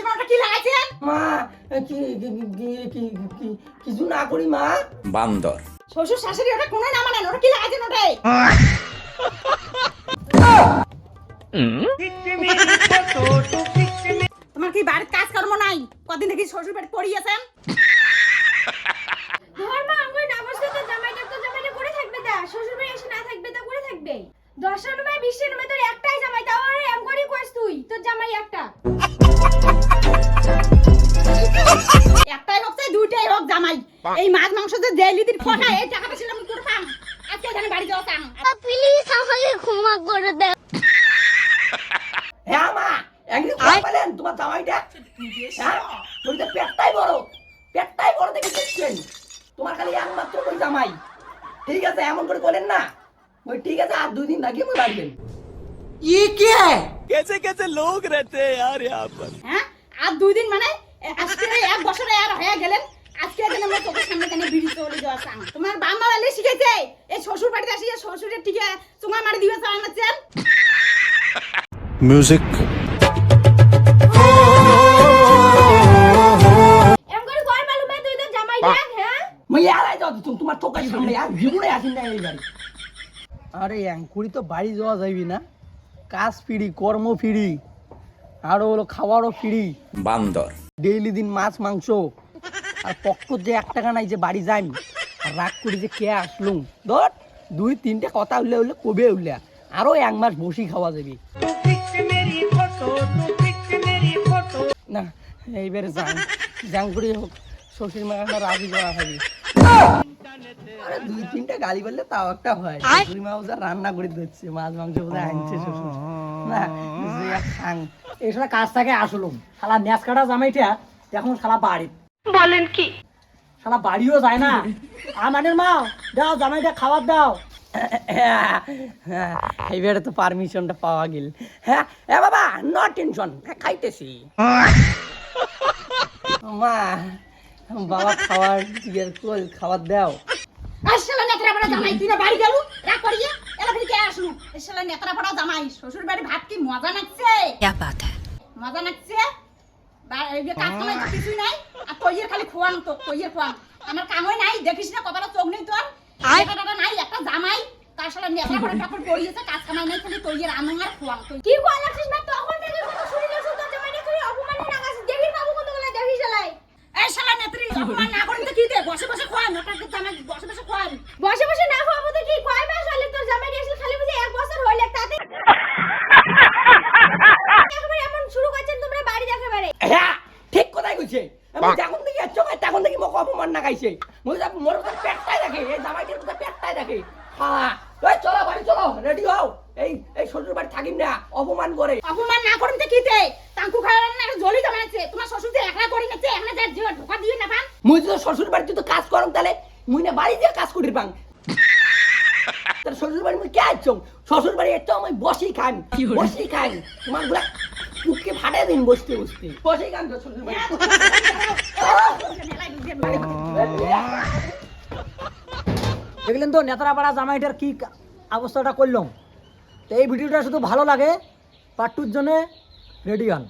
তোমার কি কিছু না করি মা বান্দর। শ্বশুর শাশুড়ি ওটা না মানেন ওটা কি তোমার কি বাড়ির কাজ কর্ম নাই কদিন থেকে শ্বশুর বাড়ি পড়িয়েছেন তোমার মা জামাইটা করে থাকবে শ্বশুর এসে না থাকবে তা করে থাকবে দশ নম্বর বিশ এই মাছ মাংস যে দেলি দিন ফটা এই টাকাটা ছিল আমি করে পাম আজকে এখানে বাড়ি যাও তাম প্লিজ আমাকে ক্ষমা করে দে হ্যাঁ মা একদিন কথা বলেন তোমার জামাইটা? হ্যাঁ তুমি তো পেটটাই বড়। পেটটাই বড় দেখে দেখছেন। তোমার খালি একমাত্র ওই জামাই। ঠিক আছে এমন করে বলেন না। ওই ঠিক আছে আর দুই দিন লাগিয়ে মনে রাখবেন ই কি? কে কেসে কেসে লোক রেতে আর ইয়ার পর হ্যাঁ আর দুই দিন মানে আজকে এক বছরে আর হয়ে গেলেন। এখানে আমরা চোখের সামনে কেন বিড়ি চলে যাওয়া চাং? তোমার বাম্মা বালি শিখেছে? এই শ্বশুর বাড়িতে আসি শ্বশুরের চুঙা মারি দিবে চান হয়? হ্যাঁ তোমার সামনে আর জীবনে আসেন না এই বাড়ি। আরে অ্যাঙ্কুরি তো বাড়ি যাওয়া যাইবি না। কাজ ফিরি কর্ম ফিরি আরও হলো খাওয়ারও ফিরি। বান্দর। ডেইলি দিন মাছ মাংস। আর পক্ষ যে এক টাকা নাই যে বাড়ি যাই আর রাগ করি যে কে আসলুম। ধর দুই তিনটে কথা উঠলে উঠলে কবে উঠলে আরও এক মাস বসি খাওয়া যাবে। না এইবারে যান যান করে হোক শ্বশুর মা আমার রাজি করা হবে দুই তিনটা গালি বললে তাও একটা হয়। শ্বশুর মা যা রান্না করে দিচ্ছে মাছ মাংস বোধহয় আনছে শ্বশুর। না খাং। এসব কাজ থেকে আসলুম। শালা ন্যাস কাটা জামাইটা এখন শালা বাড়ি বলেন কি? সারা বাড়িও যায় না। আমাদের মা দাও জামাইটা খাবার দাও। এইবারে তো পারমিশনটা পাওয়া গেল। হ্যাঁ এ বাবা টেনশন হ্যাঁ, খাইতেছি। মা বাবা খাবার খাবার দাও। আসলে জামাই তুই বাড়ি গেল? রাগ করিয়ে এলা ফিরে আসলু? জামাই শ্বশুর বাড়ি ভাত কি মজা নাচছে? মজা লাগছে এই যে কাজ কামাই কিছুই নাই আর তৈয়ের খালি খোয়াং তো তৈয়ের খোয়াং আমার কামই নাই দেখিস না কপালে চোখ নেই তোর টাকা নাই একটা জামাই। তার সাথে নেত্রা পড়া টাপড় পড়িয়েছে কাজ কামাই নাই খালি তৈয়ের আনন্দ আর খোয়াং তুই কি কর না তখন থেকে কত শুনি গেছ তোর জামাইটা তুই অপমানে লাগাস দেখি বাবু কতগুলো দেখি চালাই এই শালা নেত্রী অপমান না করেন তো কি দে বসে বসে খোয়ান ওটা জামাই বসে বসে খোয়ান বসে বসে না খাওয়াবো তো কি কয় মাস হলে তোর জামাই এসে খালি বুঝে এক বছর হইলে তাতে একেবারে এমন শুরু করছেন তোমরা বাড়ি একেবারে হ্যাঁ আমি যখন থেকে যাচ্ছ তখন থেকে মোক অপমান না খাইছে মই যা মোর কথা পেটটাই দেখে এই জামাইটির কথা পেটটাই দেখে হ্যাঁ এই চলো বাড়ি চলো রেডি হও। এই এই শ্বশুর বাড়ি থাকিম না অপমান করে অপমান না করেন তো কি দে তাঙ্কু খাওয়ার না জলি জমাইছে তোমার শ্বশুর যে একলা করে নেছে এখানে যা যে ঢোকা দিয়ে না পান মুই তো শ্বশুর বাড়িতে তো কাজ করম তাহলে মুই না বাড়ি দিয়ে কাজ করি পাং তার শ্বশুর বাড়ি মুই কে আইছম শ্বশুর বাড়ি এত আমি বসি খান বসি খান তোমারগুলা মুখকে ফাটে দিন বসতে বসতে। বসে গান দেখলেন তো নেতারাপাড়া জামাইটার কি অবস্থাটা করলাম। তো এই ভিডিওটা শুধু ভালো লাগে পার্ট টুর জন্য রেডি হন।